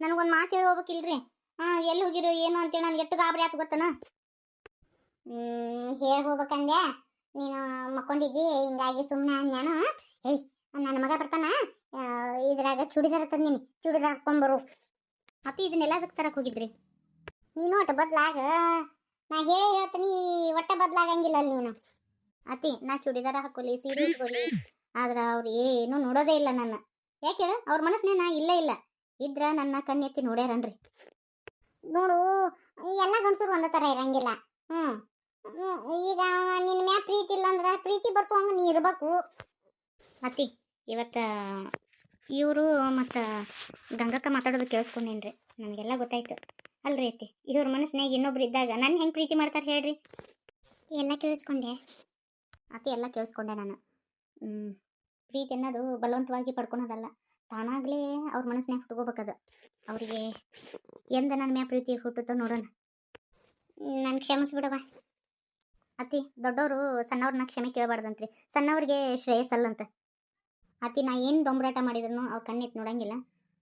ನನಗೊಂದು ಮಾತು ಹೇಳಿ ಹೋಗ್ಬೇಕಿಲ್ರಿ. ಹಾಂ ಎಲ್ಲಿ ಹೋಗಿರೋ ಏನು ಅಂತೇಳಿ ನನಗೆ ಎಷ್ಟು ಗಾಬರಿ ಆಯ್ತು ಗೊತ್ತನ? ಹೇಳಿ ಹೋಗ್ಬೇಕಂದೆ. ನೀನು ಮಕ್ಕೊಂಡಿದ್ದಿ ಹಿಂಗಾಗಿ ಸುಮ್ಮನೆ ನಾನು ಏಯ್ ನನ್ನ ಮಗ ಬರ್ತಾನ? ಆ, ಇದ್ರಾಗ ಚೂಡಿದಾರ ತಂದೀನಿ ಚೂಡಿದಾರ ಹಾಕೊಂಬರು ಅತ್ತಿ ಇದನ್ನೆಲ್ಲ ಅದಕ್ಕೆ ಹೋಗಿದ್ರಿ? ನೀನು ಒಟ್ಟು ಬದಲಾಗ? ನಾ ಹೇಳಿ ಹೇಳ್ತೀನಿ ಒಟ್ಟ ಬದಲಾಗಂಗಿಲ್ಲ ಅಲ್ಲಿ ನೀನು. ಅತಿ ನಾ ಚೂಡಿದಾರ ಹಾಕೊಳ್ಳಿ ಸೀರೆ ಉಟ್ಕೊಳ್ಳಿ. ಆದ್ರ ಅವ್ರು ಏನು ನೋಡೋದೇ ಇಲ್ಲ ನನ್ನ. ಯಾಕೆ ಹೇಳು? ಅವ್ರ ಮನಸ್ಸಿನ ನಾ ಇಲ್ಲೇ ಇಲ್ಲ. ಇದ್ರ ನನ್ನ ಕಣ್ಣೆತ್ತಿ ನೋಡ್ಯಾರನ್ರಿ. ನೋಡು ಎಲ್ಲ ಗಂಡಸರು ಒಂದೇ ತರ ಇರಂಗಿಲ್ಲ. ಹ್ಞೂ ಈಗ ನಿನ್ನ ಮ್ಯಾ ಪ್ರೀತಿ ಇಲ್ಲ ಅಂದ್ರೆ ಪ್ರೀತಿ ಬರ್ಸೋಂಗ ನೀ ಇರ್ಬೇಕು. ಅತಿ ಇವತ್ತು ಇವರು ಮತ್ತು ಗಂಗಕ್ಕ ಮಾತಾಡೋದು ಕೇಳಿಸ್ಕೊಂಡೇನ್ರಿ, ನನಗೆಲ್ಲ ಗೊತ್ತಾಯ್ತು. ಅಲ್ರಿ ಅತ್ತಿ, ಇವ್ರ ಮನಸ್ಸಿನಾಗ ಇನ್ನೊಬ್ರು ಇದ್ದಾಗ ನನ್ನ ಹೆಂಗೆ ಪ್ರೀತಿ ಮಾಡ್ತಾರೆ ಹೇಳ್ರಿ. ಎಲ್ಲ ಕೇಳಿಸ್ಕೊಂಡೆ. ಅತಿ ಎಲ್ಲ ಕೇಳಿಸ್ಕೊಂಡೆ ನಾನು. ಪ್ರೀತಿ ಅನ್ನೋದು ಬಲವಂತವಾಗಿ ಪಡ್ಕೊಳೋದಲ್ಲ. ತಾನಾಗಲೇ ಅವ್ರ ಮನಸ್ಸಿನಾಗ ಹುಟ್ಕೋಬೇಕದು. ಅವರಿಗೆ ಎಂದ ನನ್ನ ಮ್ಯಾ ಪ್ರೀತಿ ಹುಟ್ಟುತ್ತೋ ನೋಡೋಣ. ನಾನು ಕ್ಷಮಿಸ್ಬಿಡವ ಅತಿ ದೊಡ್ಡವರು ಸಣ್ಣವ್ರನ್ನ ಕ್ಷಮೆ ಕೇಳಬಾರ್ದಂತ್ರಿ. ಸಣ್ಣವ್ರಿಗೆ ಶ್ರೇಯಸ್ಸಲ್ಲಂತ ಅತಿ ನಾ ಏನು ದೊಂಬರಾಟ ಮಾಡಿದ್ರು ಅವ್ರ ಕಣ್ಣೆತ್ತು ನೋಡಂಗಿಲ್ಲ.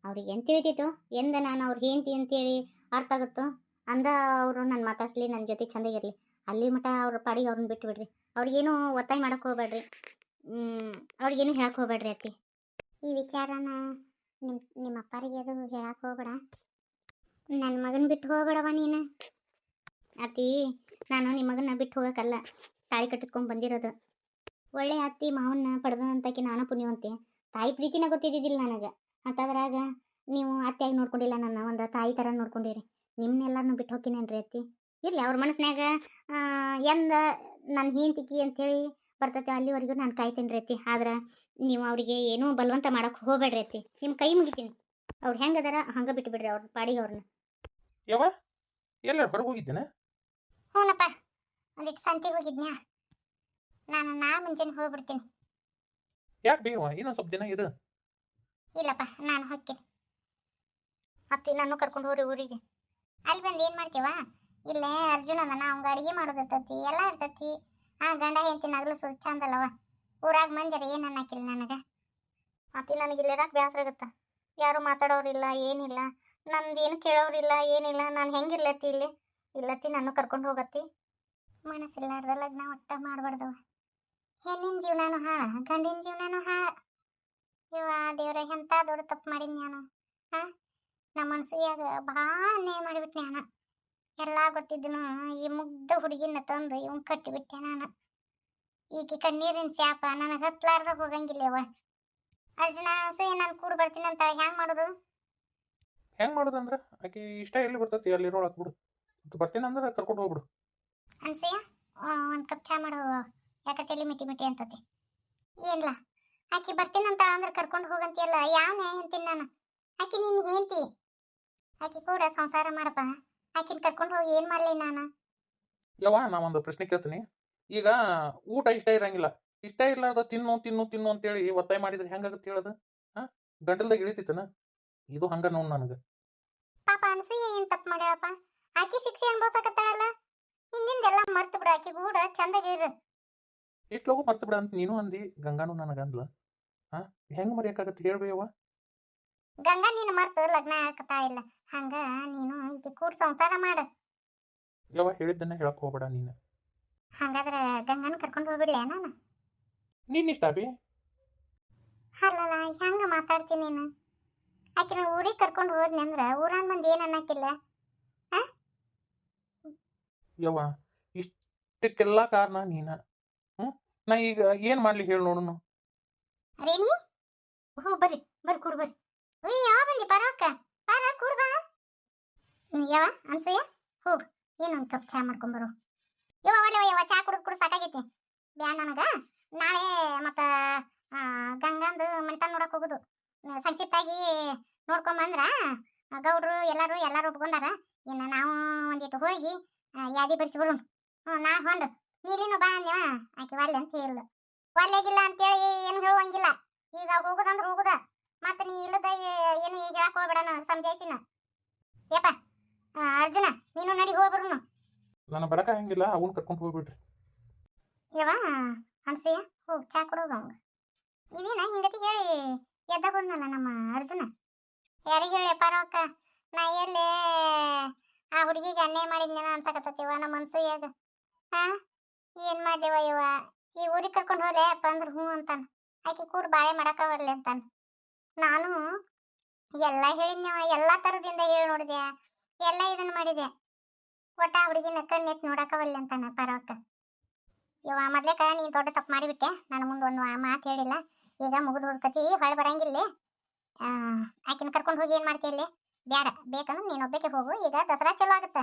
ಅವ್ರಿಗೆ ಎಂತ ತಿಳಿತಿತ್ತು? ಎಂದ ನಾನು ಅವ್ರ ಅಂತ ಅಂತೇಳಿ ಅರ್ಥ ಆಗುತ್ತೋ? ಅಂದ ಅವರು ನನ್ನ ಮಾತಾಡ್ಸ್ಲಿ ನನ್ನ ಜೊತೆ ಚಂದಾಗಿರಲಿ ಅಲ್ಲಿ ಮಟ ಅವ್ರ ಪಾಡಿಗೆ ಅವ್ರನ್ನ ಬಿಟ್ಟು ಬಿಡ್ರಿ ಅವ್ರಿಗೇನು ಒತ್ತಾಯ ಮಾಡೋಕೆ ಹೋಗ್ಬೇಡ್ರಿ ಅವ್ರಿಗೇನು ಹೇಳಕ್ಕೆ ಹೋಗ್ಬೇಡ್ರಿ ಅತ್ತಿ ಈ ವಿಚಾರನ ನಿಮ್ಮ ನಿಮ್ಮ ಅಪ್ಪರಿಗೆ ಅದು ಹೇಳಕ್ಕೆ ಹೋಗ್ಬೇಡ. ನನ್ನ ಮಗನ ಬಿಟ್ಟು ಹೋಗ್ಬೇಡವ ನೀನು. ಅತ್ತಿ, ನಾನು ನಿಮ್ಮ ಮಗನ ಬಿಟ್ಟು ಹೋಗೋಕ್ಕಲ್ಲ. ತಾಳಿ ಕಟ್ಟಿಸ್ಕೊಂಡು ಬಂದಿರೋದು. ಒಳ್ಳೆ ಅತ್ತಿ ಮಾವನ್ನ ಪಡೆದಂತಕ್ಕೆ ನಾನು ಪುಣ್ಯವಂತೆ. ತಾಯಿ ಪ್ರೀತಿನ ಗೊತ್ತಿದ್ದಿದ್ದಿಲ್ಲ ನನಗೆ. ಅಂತದ್ರಾಗ ನೀವು ಅತ್ತೆಯಾಗಿ ನೋಡ್ಕೊಂಡಿಲ್ಲ ನನ್ನ ಒಂದು ತಾಯಿ ಥರ ನೋಡ್ಕೊಂಡಿರಿ. ನಿಮ್ಮನ್ನೆಲ್ಲರನ್ನು ಬಿಟ್ಟು ಹೋಗ್ತೀನೇನ್ರಿ ಅತ್ತಿ? ಇರಲಿ, ಅವ್ರ ಮನಸ್ಸಿನಾಗ ಎಂದ ನನ್ನ ಅಂತ ಅಂತೇಳಿ ಬರ್ತೈತೆ, ಅಲ್ಲಿವರೆಗೂ ನಾನು ಕಾಯ್ತೇನೆ ರೀ ಅತ್ತಿ. ಆದ್ರೆ ನೀವು ಅವರಿಗೆ ಏನೂ ಬಲವಂತ ಮಾಡಕ್ಕೆ ಹೋಗ್ಬೇಡ್ರಿ ಅತ್ತಿ. ನಿಮ್ಮ ಕೈ ಮುಗಿತೀನಿ. ಅವ್ರು ಹೆಂಗೆ ಅದಾರ ಹಂಗೆ ಬಿಟ್ಟು ಬಿಡ್ರಿ ಅವ್ರ ಪಾಡಿಗೆ ಅವ್ರನ್ನ ಯವ್ವ ಎಲ್ಲ ಹೊರಗೆ ಹೋಗಿದ್ದೇನೆ? ಹ್ಞೂನಪ್ಪ ಒಂದಿಟ್ಟು ಸಂತಿಗೆ ಹೋಗಿದ್ನ್ಯಾ? ನಾನು ನಾಳೆ ಮುಂಜಾನೆ ಹೋಗ್ಬಿಡ್ತೀನಿ. ಯಾಕೆ ಬೇವ ಇನ್ನೊಂದು ಸ್ವಲ್ಪ ದಿನ ಇದು ಇಲ್ಲಪ್ಪ ನಾನು ಹೊಕ್ಕೇನೆ. ಅತ್ತಿ ನಾನು ಕರ್ಕೊಂಡು ಹೋಗ್ರಿ ಊರಿಗೆ. ಅಲ್ಲಿ ಬಂದು ಏನು ಮಾಡ್ತೀವ? ಇಲ್ಲೇ ಅರ್ಜುನ ಅದಾನ ಅವಂಗ ಅಡುಗೆ ಮಾಡೋದು ಇರ್ತೈತಿ ಎಲ್ಲ ಇರ್ತೈತಿ. ಆ ಗಂಡ ಹೆಂಡತಿ ನಗಲು ಸ್ವಚ್ಛ ಚಂದಲ್ಲವ. ಊರಾಗ ಮಂದಿರ ಏನು ಅನ್ನಕ್ಕಿಲ್ಲ ನನಗೆ? ಅತ್ತಿ ನನಗೆ ಇಲ್ಲಿರಾಕ ಬೇಸರ ಆಗತ್ತ. ಯಾರು ಮಾತಾಡೋರಿಲ್ಲ ಏನಿಲ್ಲ ನಂದು ಏನು ಕೇಳೋರಿಲ್ಲ ಏನಿಲ್ಲ ನಾನು ಹೆಂಗಿರ್ಲತ್ತಿ ಇಲ್ಲಿ? ಇಲ್ಲತ್ತಿ ನಾನು ಕರ್ಕೊಂಡು ಹೋಗತ್ತಿ. ಮನಸ್ಸಿಲ್ಲಾರ್ದ ಲಗ್ನ ಒಟ್ಟ ಮಾಡಬಾರ್ದವ. ಹೆಣ್ಣಿನ ಜೀವನನೂ ಹಾಳ ಗಂಡಿನ ಜೀವನನೂ ಹಾಳ. ಇವ ದೇವ್ರ ಎಂತ ದೊಡ್ಡ ತಪ್ಪು ಮಾಡೀನಿ ನಾನು ಹಾ? ನಮ್ಮ ಮನಸ್ಸಿಯಾಗ ಭಾಳ ಅನ್ಯಾಯ ಮಾಡಿಬಿಟ್ಟೆ ನಾನು ಎಲ್ಲ ಗೊತ್ತಿದ್ದನು ಈ ಮುಗ್ಧ ಹುಡುಗಿನ ತಂದು ಇವನ್ ಕಟ್ಟಿಬಿಟ್ಟೆ ನಾನು. ಈಕೆ ಕಣ್ಣೀರಿನ ಶಾಪ ನನಗೆ ಹತ್ಲಾರ್ದ ಹೋಗಂಗಿಲ್ಲವ ಅರ್ಜುನ ಸೂಯ ನಾನು ಕೂಡ ಬರ್ತೀನಿ ಅಂತ ಹೆಂಗ್ ಮಾಡೋದು? ಹೆಂಗ್ ಮಾಡೋದು ಅಂದ್ರೆ ಆಕೆ ಇಷ್ಟ ಎಲ್ಲಿ ಬರ್ತೈತಿ ಅಲ್ಲಿರೋಳಕ್ಕೆ ಬಿಡು ಮತ್ತೆ ಬರ್ತೀನಿ ಅಂದ್ರೆ ಕರ್ಕೊಂಡು ಹೋಗ್ಬಿಡು. ಅನ್ಸಯ್ಯ ಒಂದು ಕಪ್ ಚಾ ಮಾಡು ಯಾಕ ತಲೆ ಮಿಟಿ ಮಿಟಿ ಅಂತತಿ. ಏನ್ಲ ಆಕಿ ಬರ್ತೀನಿ ಅಂತ ಅಂದ್ರೆ ಕರ್ಕೊಂಡು ಹೋಗಂತಿಯಲ್ಲ ಯಾವ ನ್ಯಾಯ ಅಂತೀನಿ ನಾನು? ಆಕಿ ನೀನು ಹೇಳ್ತಿ ಆಕಿ ಕೂಡ ಸಂಸಾರ ಮಾಡಪ್ಪ. ಆಕಿನ ಕರ್ಕೊಂಡು ಹೋಗಿ ಏನು ಮಾಡಲಿ ನಾನು? ಯವ್ವ ನಾ ಒಂದು ಪ್ರಶ್ನೆ ಕೇಳ್ತೀನಿ. ಈಗ ಊಟ ಇಷ್ಟ ಇರಂಗಿಲ್ಲ. ಇಷ್ಟ ಇರ್ಲಾರ್ದ ತಿನ್ನು ತಿನ್ನು ತಿನ್ನು ಅಂತೇಳಿ ಒತ್ತಾಯ ಮಾಡಿದ್ರೆ ಹೆಂಗಾಗುತ್ತೆ ಹೇಳೋದು? ಹಾ ಗಂಟಲ್ದಾಗ ಇಳಿತಿತ್ತನ? ಇದು ಹಂಗ ನೋಡ್ ನನಗೆ. ಪಾಪ ಅನ್ಸು ಏನು ತಪ್ಪು ಮಾಡ್ಯಾಳಪ್ಪ? ಆಕಿ ಶಿಕ್ಷೆ ಅನ್ಭವಿಸಕತ್ತಾಳಲ್ಲ? ಹಿಂದಿಂದೆಲ್ಲ ಮರ್ತು ಬಿಡು ಆಕಿ ಕೂಡ ಚಂದಾಗಿರು ಇಷ್ಟು ಲಗು ಮರ್ತು ಬಿಡ ಅಂತ ನೀನು ಅಂದಿ ಗಂಗಾನು ನನಗೆ ಅಂದ್ಲ. ಹಾ ಹೆಂಗ್ ಮರೆಯಕ್ಕಾಗತ್ತೆ ಹೇಳ್ಬೇವ ಗಂಗಾ ನೀನು ಮರ್ತು ಲಗ್ನ ಆಗತ್ತಾ ಇಲ್ಲ. ಹಂಗ ನೀನು ಈಕಿ ಕೂಡ ಸಂಸಾರ ಮಾಡ. ಯವ್ವ ಹೇಳಿದ್ದನ್ನ ಹೇಳಕ್ ಹೋಗ್ಬೇಡ ನೀನು. ಹಂಗಾದ್ರೆ ಗಂಗನ ಕರ್ಕೊಂಡು ಹೋಗ್ಬಿಡ್ಲೇ ನಾನು? ನೀನ್ ಇಷ್ಟ ಬಿ ಅಲ್ಲಲ್ಲ ಹೆಂಗ ಮಾತಾಡ್ತೀನಿ ನೀನು? ಆಕಿನ ಊರಿಗೆ ಕರ್ಕೊಂಡು ಹೋದ್ನಿ ಅಂದ್ರೆ ಊರಾನ ಮಂದಿ ಏನು ಅನ್ನಕ್ಕಿಲ್ಲ ಯವ್ವ ಇಷ್ಟಕ್ಕೆಲ್ಲ ಕಾರಣ ನೀನ. ಹ್ಮ್? ನಾ ಈಗ ಏನ್ ಮಾಡ್ಲಿ ಹೇಳಿ ಅರೇ ರೇಣಿ? ಹ್ಞೂ ಬರ್ರಿ ಬರ್ರಿ ಕೂಡ್ ಬರ್ರಿ. ಉಯ್ ಯಾವ ಬಂದಿ ಪರವಕ್ಕ? ಪಾರ ಕೂಡ್ ಬಾ. ಹ್ಮ್, ಯಾವ ಅನ್ಸೂಯ? ಹೋಗ್ ಏನೊಂದು ಕಪ್ ಚಾ ಮಾಡ್ಕೊಂಬರು ಯವ್ವ ಒಲೆ ಯವ್ವ ಚಾ ಕುಡಿದ್ ಕುಡ್ ಸಾಕಾಗೈತಿ. ಬ್ಯಾ ನನಗ. ನಾಳೆ ಮತ್ತ ಗಂಗಂದು ಮನ್ತನ ನೋಡಕ್ ಹೋಗುದು. ಸಂಕ್ಷಿಪ್ತಾಗಿ ನೋಡ್ಕೊಂಬಂದ್ರ, ಗೌಡ್ರು ಎಲ್ಲಾರು ಎಲ್ಲಾರು ಒಪ್ಕೊಂಡಾರ ಇನ್ನ ನಾವು ಒಂದಿಟ್ಟು ಹೋಗಿ ಯಾದಿ ಬರ್ಸಿ ಬರೋಣ. ಹ್ಞೂ ನಾ ಹೊಂಡು. ನೀಲಿನೂ ಬಾ ಅಂದ್ಯವ. ಆಕೆ ಒಲ್ಲೆ ಅಂತ ಹೇಳಿದ್ಲು ಒಲ್ಲೆಗಿಲ್ಲ ಅಂತೇಳಿ ಏನು ಹೇಳುವಂಗಿಲ್ಲ. ಈಗ ಹೋಗುದಂದ್ರ ಹೋಗುದ. ಮತ್ತೆ ನೀ ಇಲ್ಲದ ಏನು ಹೇಳಕ್ ಹೋಗ್ಬೇಡ ನಾನು ಸಮಜಾಯಿಸಿನ ಯಪ್ಪ ಅರ್ಜುನ, ನೀನು ನಡಿ ಹೋಗ್ಬರುನು ನನ್ನ ಬಡಕ ಹೆಂಗಿಲ್ಲ, ಅವನ್ ಕರ್ಕೊಂಡು ಹೋಗ್ಬಿಡ್ರಿ. ಯವ್ವ ಅನ್ಸೂಯ ಹೋಗ್, ಚಾ ಇದೇನ ಹಿಂಗತಿ ಹೇಳಿ, ಎದ್ದ ಹೋದ್ನಲ್ಲ ನಮ್ಮ ಅರ್ಜುನ? ಯಾರಿಗೆ ಹೇಳಿ ಪರವಕ್ಕ ನಾ ಎಲ್ಲಿ ಆ ಹುಡುಗಿಗೆ ಅನ್ಯಾಯ ಮಾಡಿದ್ನೇನೋ ಅನ್ಸಕತ್ತೈತಿವ ನಮ್ಮ ಮನ್ಸಿಯಾಗ ಹಾ? ಏನ್ ಮಾಡ್ಲಿವ ಇವ? ಈ ಊರಿಗೆ ಕರ್ಕೊಂಡು ಹೋದೆ ಅಪ್ಪ ಅಂದ್ರೆ ಹ್ಞೂ ಅಂತಾನ. ಆಕೆ ಕೂಡ ಬಾಳೆ ಮಾಡಕ್ಕವರ್ಲಿ ಅಂತಾನ. ನಾನು ಎಲ್ಲ ಹೇಳಿದ್ನವ ಎಲ್ಲ ಥರದಿಂದ ಹೇಳಿ ನೋಡಿದೆ ಎಲ್ಲ ಇದನ್ನ ಮಾಡಿದೆ ಒಟ್ಟ ಆ ಹುಡುಗಿನ ಕಣ್ಣೆತ್ ನೋಡಕ್ಕವಲ್ಲೆ ಅಂತಾನ ಪರವಕ್ಕ. ಇವ ಮೊದ್ಲೇಕ ನೀನು ದೊಡ್ಡ ತಪ್ಪು ಮಾಡಿಬಿಟ್ಟೆ. ನಾನು ಮುಂದೆ ಒಂದು ಮಾತು ಹೇಳಿಲ್ಲ. ಈಗ ಮುಗಿದು ಹೋದ್ಕತಿ ಹೊಳೆ ಬರಂಗಿಲ್ಲ. ಆಕಿನ ಕರ್ಕೊಂಡು ಹೋಗಿ ಏನು ಮಾಡ್ತಿ ಇಲ್ಲಿ ಬೇಡ ಬೇಕಂದ್ರೆ ನೀನು ಒಬ್ಬಕ್ಕೆ ಹೋಗು. ಈಗ ದಸರಾ ಚಲೋ ಆಗುತ್ತೆ.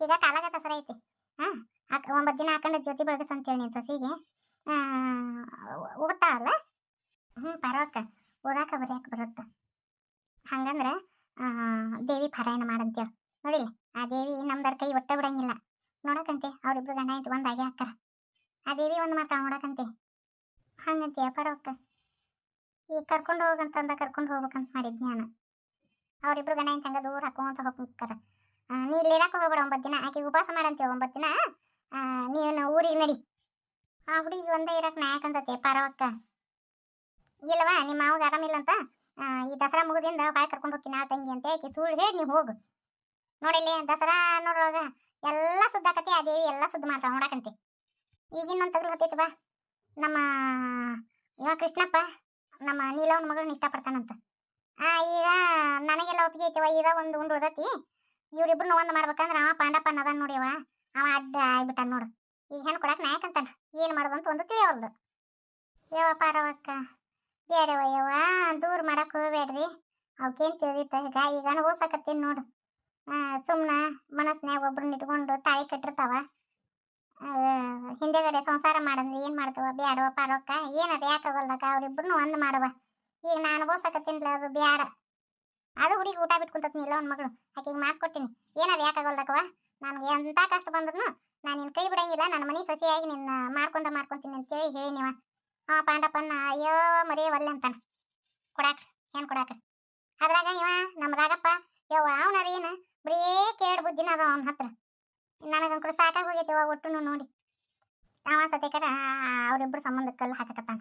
ಈಗ ಕಾಲಾಗ ದಸರಾ ಐತಿ. ಹಾಂ ಒಂಬತ್ತು ದಿನ ಹಾಕೊಂಡು ಜ್ಯೋತಿ ಬೆಳಗಸ್ ಅಂತೇಳಿ ನೀನು ಸಸಿಗೆ. ಆ, ಓದ್ತಾಳಲ್ಲ? ಹ್ಞೂ ಪರವಕ್ಕ ಓದಾಕ ಬರೆಯಕ್ಕೆ ಬರುತ್ತೆ. ಹಂಗಂದ್ರೆ ದೇವಿ ಪಾರಾಯಣ ಮಾಡಂತೇಳಿ ನೋಡಿಲ್ಲ? ಆ ದೇವಿ ನಮ್ದರ ಕೈ ಒಟ್ಟ ಬಿಡಂಗಿಲ್ಲ. ನೋಡಕಂತೆ ಅವ್ರಿಬ್ರು ಗಂಡ ಆಯ್ತು ಒಂದಾಗೆ ಹಾಕ್ತಾರ ಆ ದೇವಿ ಒಂದು ಮಾಡ್ತಾವ ನೋಡಕಂತೆ ಹಂಗಂತೆ ಪರವಕ್ಕ? ಈಗ ಕರ್ಕೊಂಡು ಹೋಗಂತಂದ ಕರ್ಕೊಂಡು ಹೋಗ್ಬೇಕಂತ ಮಾಡಿದ್ನಿ ನಾನು ಅವ್ರಿಬ್ರು ಗಂಡ ಆಯ್ತು ಹಂಗ ದೂರ ಹಾಕೊಂತ ಹೋಗ್ತಾರ ನೀ ಇಲ್ಲಿ ಇರಾಕ ಹೋಗ್ಬೇಡ ಒಂಬತ್ತು ದಿನ. ಆಕೆ ಉಪವಾಸ ಮಾಡಂತೀವಿ ಒಂಬತ್ತು ದಿನ? ನೀನು ಊರಿಗೆ ನಡಿ. ಆ ಹುಡುಗಿ ಒಂದೇ ಇರಕ್ ನಾ ಯಾಕಂತತೆ ಪರವಕ್ಕ. ಇಲ್ಲವಾ ನಿಮ್ಮ ಮಾವಾಗ ಆರಾಮಿಲ್ಲ ಅಂತ ಈ ದಸರಾ ಮುಗಿದಿಂದ ಬಾಯ್ ಕರ್ಕೊಂಡು ಆ ತಂಗಿ ಅಂತ ಆಕೆ ಸುಳ್ಳು ಹೇಳಿ ನೀವು ಹೋಗು. ನೋಡಿಲ್ಲಿ ದಸರಾ ನೋಡ್ರೊಳಗ ಎಲ್ಲ ಸುದ್ದಾಕತಿ ಆ ದೇವಿ ಎಲ್ಲ ಸುದ್ದ ಮಾಡ್ತಾವ ನೋಡಕಂತೆ. ಈಗಿನ್ನೊಂದು ತಗಲು ಹತ್ತೈತಿ ಬಾ. ನಮ್ಮ ಇವ ಕೃಷ್ಣಪ್ಪ, ನಮ್ಮ ನೀಲವನ ಮಗಳನ್ನ ಇಷ್ಟಪಡ್ತಾನಂತ. ಆ, ಈಗ ನನಗೆಲ್ಲ ಒಪ್ಪಿಗೆ ಐತಿವ ಈಗ ಒಂದು ಉಂಡು ಓದತಿ ಇವ್ರಿಬ್ರು ಒಂದು ಮಾಡ್ಬೇಕಂದ್ರ ಅವ ಪಾಂಡಪ್ಪನ ಅದಾನ ನೋಡಿವ ಅವ ಅಡ್ಡ ಆಗ್ಬಿಟ್ಟಾನ ನೋಡು. ಈಗ ಹೆಣ್ಣು ಕೊಡಕ್ ನಾಯಕಂತಾನ. ಏನು ಮಾಡೋದು ಅಂತ ಒಂದು ತಿಳಿಯವಲ್ದು. ಯವ ಪಾರವಕ್ಕ ಬೇಡವ ಯವ್ವ, ದೂರ ಮಾಡಕ್ ಹೋಗ್ಬೇಡ್ರಿ. ಅವಕ್ಕೇನು ತಿಳಿದಿತ್ತ? ಈಗ ಈಗ ಅನುಭವಿಸಕತ್ತೀನಿ ನೋಡು. ಸುಮ್ಮನೆ ಮನಸ್ನ್ಯಾಗ ಒಬ್ರನ್ನ ಇಟ್ಕೊಂಡು ತಾಳಿ ಕಟ್ಟಿರ್ತಾವ. ಹಿಂದೆಗಡೆ ಸಂಸಾರ ಮಾಡಂದ್ರೆ ಏನು ಮಾಡ್ತವ? ಬ್ಯಾಡವ ಪಾರವಕ್ಕ ಏನದ ಯಾಕಾಗಲ್ದಕ್ಕ ಅವರಿಬ್ಬರನ್ನು ಒಂದು ಮಾಡುವ. ಈಗ ನಾನು ತಿನ್ಲ ಅದು ಬ್ಯಾಡ. ಅದು ಹುಡುಗಿ ಊಟ ಬಿಟ್ಕೊಂತೀನಿ ಇಲ್ಲ ಒಂದು ಮಗಳು. ಆಕೆಗೆ ಮಾತು ಕೊಟ್ಟಿನಿ. ಏನದು ಯಾಕಾಗಲ್ದಕ್ಕವ ನನಗೆ ಎಂತ ಕಷ್ಟ ಬಂದ್ರು ನಾನು ನಿನ್ನ ಕೈ ಬಿಡಂಗಿಲ್ಲ ನನ್ನ ಮನೆ ಸೊಸೆಯಾಗಿ ನಿನ್ನ ಮಾಡ್ಕೊಂಡ ಮಾಡ್ಕೊಂತೀನಿ ಅಂತೇಳಿ ಹೇಳಿ ನೀವ ಆ ಪಾಂಡಪ್ಪನ ಅಯ್ಯೋ ಮರೆಯವಲ್ಲ ಅಂತಾನ. ಕೊಡಾಕ, ಏನು ಕೊಡಾಕ? ಅದ್ರಾಗ ಇವ ನಮ್ಮ ರಾಗಪ್ಪ, ಯವ್ವ ಅವನರೇನು ಬರೀ ಕೇಡ್ ಬುದ್ಧಿನ ಅದ ಅವನ ಹತ್ರ. ನನಗಂಕರು ಸಾಕಾಗಿ ಹೋಗೈತಿ ಇವಾಗ ಒಟ್ಟು ನೋಡಿ. ಅವ ಸತ್ಯಕರ ಅವರಿಬ್ರು ಸಂಬಂಧ ಕಲ್ಲು ಹಾಕಕತ್ತಾನ.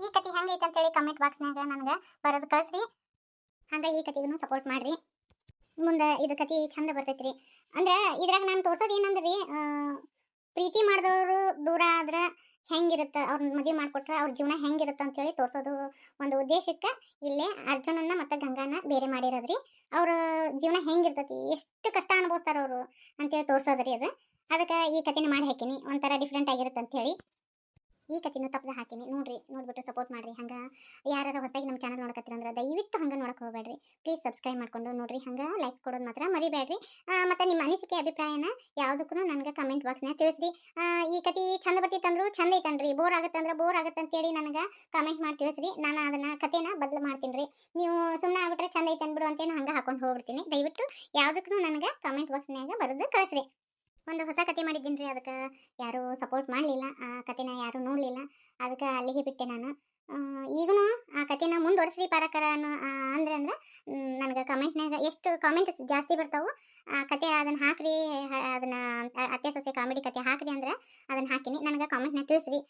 ಈ ಕತೆ ಹೆಂಗೈತೆ ಅಂತೇಳಿ ಕಮೆಂಟ್ ಬಾಕ್ಸ್ನಾಗ ನನಗೆ ಬರೋದು ಕಳಿಸ್ರಿ. ಹಂಗೆ ಈ ಕತೆಗೂ ಸಪೋರ್ಟ್ ಮಾಡ್ರಿ. ಮುಂದೆ ಇದು ಕತಿ ಚಂದ ಬರ್ತೈತ್ರಿ. ಅಂದ್ರೆ ಇದ್ರಾಗ ನಾನು ತೋರ್ಸೋದು ಏನಂದ್ರಿ ಪ್ರೀತಿ ಮಾಡಿದವರು ದೂರ ಆದ್ರೆ ಹೆಂಗಿರುತ್ತೆ, ಅವ್ರ ಮದುವೆ ಮಾಡಿಕೊಟ್ರೆ ಅವ್ರ ಜೀವನ ಹೆಂಗಿರುತ್ತೆ ಅಂತೇಳಿ ತೋರಿಸೋದು ಒಂದು ಉದ್ದೇಶಕ್ಕೆ ಇಲ್ಲೇ ಅರ್ಜುನನ್ನ ಮತ್ತು ಗಂಗಾನ ಬೇರೆ ಮಾಡಿರೋದ್ರಿ. ಅವ್ರ ಜೀವನ ಹೆಂಗಿರ್ತತಿ, ಎಷ್ಟು ಕಷ್ಟ ಅನುಭವಿಸ್ತಾರ ಅವರು ಅಂತೇಳಿ ತೋರಿಸೋದ್ರಿ ಅದು. ಅದಕ್ಕೆ ಈ ಕಥೆನ ಮಾಡಿ ಹಾಕಿನಿ, ಒಂಥರ ಡಿಫ್ರೆಂಟ್ ಆಗಿರುತ್ತೆ ಅಂತೇಳಿ ಈ ಕಥೆನೂ ತಪ್ಪದ ಹಾಕಿನಿ. ನೋಡ್ರಿ, ನೋಡ್ಬಿಟ್ಟು ಸಪೋರ್ಟ್ ಮಾಡ್ರಿ. ಹಂಗೆ ಯಾರು ಹೊಸದಾಗಿ ನಮ್ಮ ಚಾನಲ್ ನೋಡಕತ್ತಿರಂದ್ರೆ ದಯವಿಟ್ಟು ಹಂಗೆ ನೋಡಕ್ಕೆ ಹೋಗಬೇಡ್ರಿ. ಪ್ಲೀಸ್ ಸಬ್ಸ್ಕ್ರೈಬ್ ಮಾಡ್ಕೊಂಡು ನೋಡ್ರಿ. ಹಂಗೆ ಲೈಕ್ಸ್ ಕೊಡೋದು ಮಾತ್ರ ಮರಿಬೇಡ್ರಿ. ಮತ್ತು ನಿಮ್ಮ ಅನಿಸಿಕೆ ಅಭಿಪ್ರಾಯನ ಯಾವುದಕ್ಕೂ ನನಗೆ ಕಮೆಂಟ್ ಬಾಕ್ಸ್ನಾಗ ತಿಳಿಸ್ರಿ. ಈ ಕತೆ ಚಂದ ಬರ್ತಿತ್ತಂದ್ರು ಚಂದ ಐತನ್ರಿ. ಬೋರ್ ಆಗುತ್ತಂದ್ರೆ ಬೋರ್ ಆಗುತ್ತೆ ಅಂತೇಳಿ ನನಗೆ ಕಮೆಂಟ್ ಮಾಡಿ ತಿಳಿಸ್ರಿ. ನಾನು ಅದನ್ನ ಕತೆನ ಬದಲು ಮಾಡ್ತೀನಿ ರೀ ನೀವು ಸುಮ್ಮನೆ ಆಗ್ಬಿಟ್ರೆ ಚಂದ ಐತೆ ಅಂದ್ಬಿಡು ಅಂತೇನು ಹಂಗೆ ಹಾಕೊಂಡು ಹೋಗ್ಬಿಡ್ತೀನಿ. ದಯವಿಟ್ಟು ಯಾವುದಕ್ಕೂ ನನಗೆ ಕಮೆಂಟ್ ಬಾಕ್ಸ್ನಾಗ ಬರೋದು ಕಳಿಸ್ರಿ. ಒಂದು ಹೊಸ ಕತೆ ಮಾಡಿದ್ದೀನಿ ರೀ, ಅದಕ್ಕೆ ಯಾರೂ ಸಪೋರ್ಟ್ ಮಾಡಲಿಲ್ಲ. ಆ ಕತೆನ ಯಾರೂ ನೋಡಲಿಲ್ಲ. ಅದಕ್ಕೆ ಅಲ್ಲಿಗೆ ಬಿಟ್ಟೆ ನಾನು. ಈಗೂ ಆ ಕಥೆನ ಮುಂದುವರ್ಸಿ ಪಾರಕರ ಅನ್ನೋ ಅಂದ್ರೆ ಅಂದ್ರೆ ನನಗೆ ಕಮೆಂಟ್ನಾಗ ಎಷ್ಟು ಕಾಮೆಂಟ್ಸ್ ಜಾಸ್ತಿ ಬರ್ತಾವೋ ಆ ಕತೆ ಅದನ್ನು ಹಾಕ್ರಿ ಅದನ್ನ ಅತ್ತೆ ಸೊಸೆ ಕಾಮಿಡಿ ಕತೆ ಹಾಕ್ರಿ ಅಂದ್ರೆ ಅದನ್ನ ಹಾಕಿನಿ. ನನಗೆ ಕಾಮೆಂಟ್ನ ತಿಳಿಸ್ರಿ.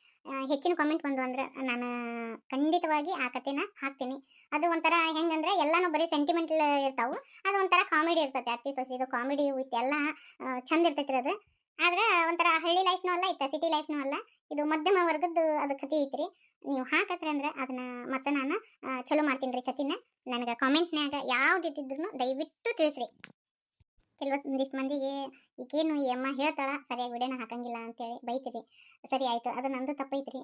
ಹೆಚ್ಚಿನ ಕಾಮೆಂಟ್ ಬಂದು ಅಂದ್ರೆ ನಾನು ಖಂಡಿತವಾಗಿ ಆ ಕತೆನ ಹಾಕ್ತೀನಿ. ಅದು ಒಂಥರ ಹೆಂಗಂದ್ರೆ ಎಲ್ಲಾನು ಬರೀ ಸೆಂಟಿಮೆಂಟಲ್ ಇರ್ತಾವು. ಅದು ಒಂಥರ ಕಾಮಿಡಿ ಇರ್ತೈತೆ. ಅತ್ತೆ ಸೊಸೆದು ಕಾಮಿಡಿ ವಿತ್ ಎಲ್ಲ ಚಂದ ಇರ್ತೈತಿ ಅದು. ಆದ್ರೆ ಒಂಥರ ಹಳ್ಳಿ ಲೈಫ್ನೂ ಅಲ್ಲ, ಇತ್ತ ಸಿಟಿ ಲೈಫ್ನೂ ಅಲ್ಲ. ಇದು ಮಧ್ಯಮ ವರ್ಗದ್ದು ಅದು ಕತೆ ಐತ್ರಿ. ನೀವು ಹಾಕತ್ರಿ ಅಂದ್ರೆ ಅದನ್ನ ಮತ್ತೆ ನಾನು ಚಲೋ ಮಾಡ್ತೀನಿ ರೀ ಕತಿನ ನನಗೆ ಕಾಮೆಂಟ್ನ್ಯಾಗ ಯಾವ್ದು ಇದ್ದಿದ್ರು ದಯವಿಟ್ಟು ತಿಳಿಸ್ರಿ. ಕೆಲವೊಂದಿಷ್ಟು ಮಂದಿಗೆ ಈಗೇನು ಈ ಅಮ್ಮ ಹೇಳ್ತಾಳ, ಸರಿಯಾಗಿ ವಿಡಿಯೋನ ಹಾಕಂಗಿಲ್ಲ ಅಂತೇಳಿ ಬೈತೀರಿ. ಸರಿ ಆಯ್ತು, ಅದು ನಂದು ತಪ್ಪೈತ್ರಿ.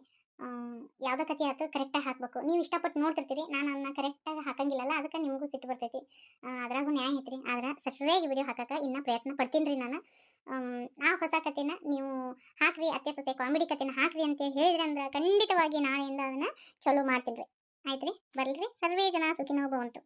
ಯಾವುದೋ ಕತೆ ಆಯ್ತು ಕರೆಕ್ಟಾಗಿ ಹಾಕಬೇಕು. ನೀವು ಇಷ್ಟಪಟ್ಟು ನೋಡ್ತಿರ್ತೀರಿ, ನಾನು ಅದನ್ನ ಕರೆಕ್ಟಾಗಿ ಹಾಕಂಗಿಲ್ಲಲ್ಲ, ಅದಕ್ಕೆ ನಿಮಗೂ ಸಿಟ್ಟು ಬರ್ತೈತಿ. ಅದ್ರಾಗೂ ನ್ಯಾಯ ಐತ್ರಿ. ಆದ್ರೆ ಸರಿಯಾಗಿ ವಿಡಿಯೋ ಹಾಕಕ್ಕೆ ಇನ್ನೂ ಪ್ರಯತ್ನ ಪಡ್ತೀನಿ ರೀ ನಾನು. ಆ ಹೊಸ ಕಥೆನ ನೀವು ಹಾಕ್ರಿ, ಅತ್ತೆ ಸೊಸೆ ಕಾಮಿಡಿ ಕಥೆನ ಹಾಕ್ರಿ ಅಂತ ಹೇಳಿದ್ರೆ ಅಂದ್ರೆ ಖಂಡಿತವಾಗಿ ನಾಳೆಯಿಂದ ಅದನ್ನ ಚಲೋ ಮಾಡ್ತೀನಿ ರೀ ಆಯ್ತು ರೀ ಬರ್ಲ್ರಿ? ಸರ್ವೇ ಜನ ಸುಖಿನೋ ಭವಂತು